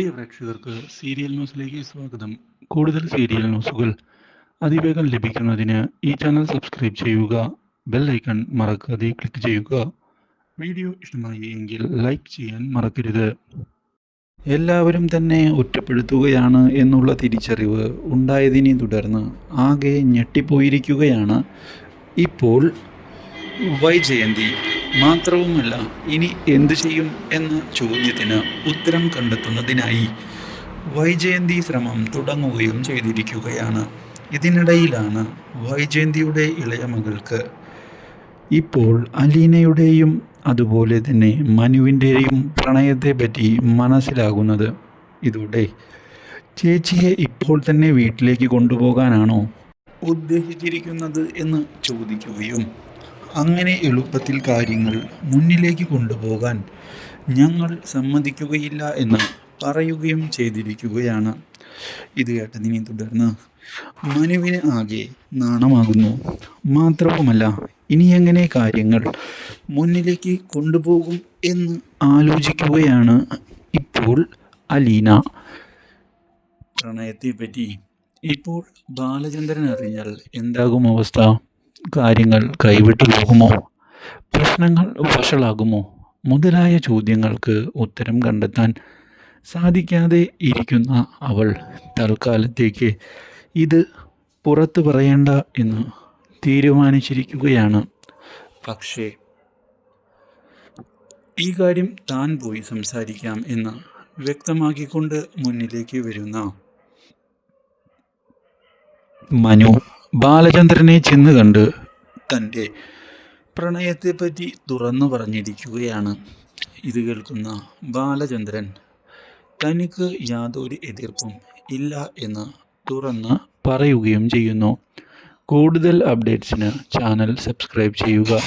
പ്രിയ പ്രേക്ഷകർക്ക് സീരിയൽ ന്യൂസിലേക്ക് സ്വാഗതം. കൂടുതൽ സീരിയൽ ന്യൂസുകൾ അതിവേഗം ലഭിക്കുന്നതിന് ഈ ചാനൽ സബ്സ്ക്രൈബ് ചെയ്യുക ബെൽ ഐക്കൺ മറക്കാതെ ക്ലിക്ക് ചെയ്യുക. വീഡിയോ ഇഷ്ടമായി എങ്കിൽ ലൈക്ക് ചെയ്യാൻ മറക്കരുത്. എല്ലാവരും തന്നെ ഒറ്റപ്പെടുത്തുകയാണ് എന്നുള്ള തിരിച്ചറിവ് ഉണ്ടായതിനെ തുടർന്ന് ആകെ ഞെട്ടിപ്പോയിരിക്കുകയാണ് ഇപ്പോൾ വൈജയന്തി. മാത്രവുമല്ല ഇനി എന്തു ചെയ്യും എന്ന ചോദ്യത്തിന് ഉത്തരം കണ്ടെത്തുന്നതിനായി വൈജയന്തി ശ്രമം തുടങ്ങുകയും ചെയ്തിരിക്കുകയാണ്. ഇതിനിടയിലാണ് വൈജയന്തിയുടെ ഇളയ മകൾക്ക് ഇപ്പോൾ അലീനയുടെയും അതുപോലെ തന്നെ മനുവിന്റെയും പ്രണയത്തെ പറ്റി മനസ്സിലാകുന്നത്. ഇതോടെ ചേച്ചിയെ ഇപ്പോൾ തന്നെ വീട്ടിലേക്ക് കൊണ്ടുപോകാനാണോ ഉദ്ദേശിച്ചിരിക്കുന്നത് എന്ന് ചോദിക്കുകയും അങ്ങനെ എളുപ്പത്തിൽ കാര്യങ്ങൾ മുന്നിലേക്ക് കൊണ്ടുപോകാൻ ഞങ്ങൾ സമ്മതിക്കുകയില്ല എന്ന് പറയുകയും ചെയ്തിരിക്കുകയാണ്. ഇത് കേട്ടതിനെ തുടർന്ന് മനുവിന് ആകെ നാണമാകുന്നു. മാത്രവുമല്ല ഇനി എങ്ങനെ കാര്യങ്ങൾ മുന്നിലേക്ക് കൊണ്ടുപോകും എന്ന് ആലോചിക്കുകയാണ് ഇപ്പോൾ അലീന. പ്രണയത്തെപ്പറ്റി ഇപ്പോൾ ബാലചന്ദ്രൻ അറിഞ്ഞാൽ എന്താകും അവസ്ഥ? കാര്യങ്ങൾ കൈവിട്ടു പോകുമോ? പ്രശ്നങ്ങൾ വഷളാകുമോ? മുതലായ ചോദ്യങ്ങൾക്ക് ഉത്തരം കണ്ടെത്താൻ സാധിക്കാതെ ഇരിക്കുന്ന അവൾ തൽക്കാലത്തേക്ക് ഇത് പുറത്തു പറയേണ്ട എന്ന് തീരുമാനിച്ചിരിക്കുകയാണ്. പക്ഷേ ഈ കാര്യം താൻ പോയി സംസാരിക്കാം എന്ന് വ്യക്തമാക്കിക്കൊണ്ട് മുന്നിലേക്ക് വരുന്ന മനു ബാലചന്ദ്രനെ ചെന്ന് കണ്ട് തന്റെ പ്രണയത്തെപ്പറ്റി തുറന്നു പറഞ്ഞിരിക്കുകയാണ്. ഇത് കേൾക്കുന്ന ബാലചന്ദ്രൻ തനിക്ക് യാതൊരു എതിർപ്പും ഇല്ല എന്ന് തുറന്ന് പറയുകയും ചെയ്യുന്നു. കൂടുതൽ അപ്ഡേറ്റ്സിന് ചാനൽ സബ്സ്ക്രൈബ് ചെയ്യുക.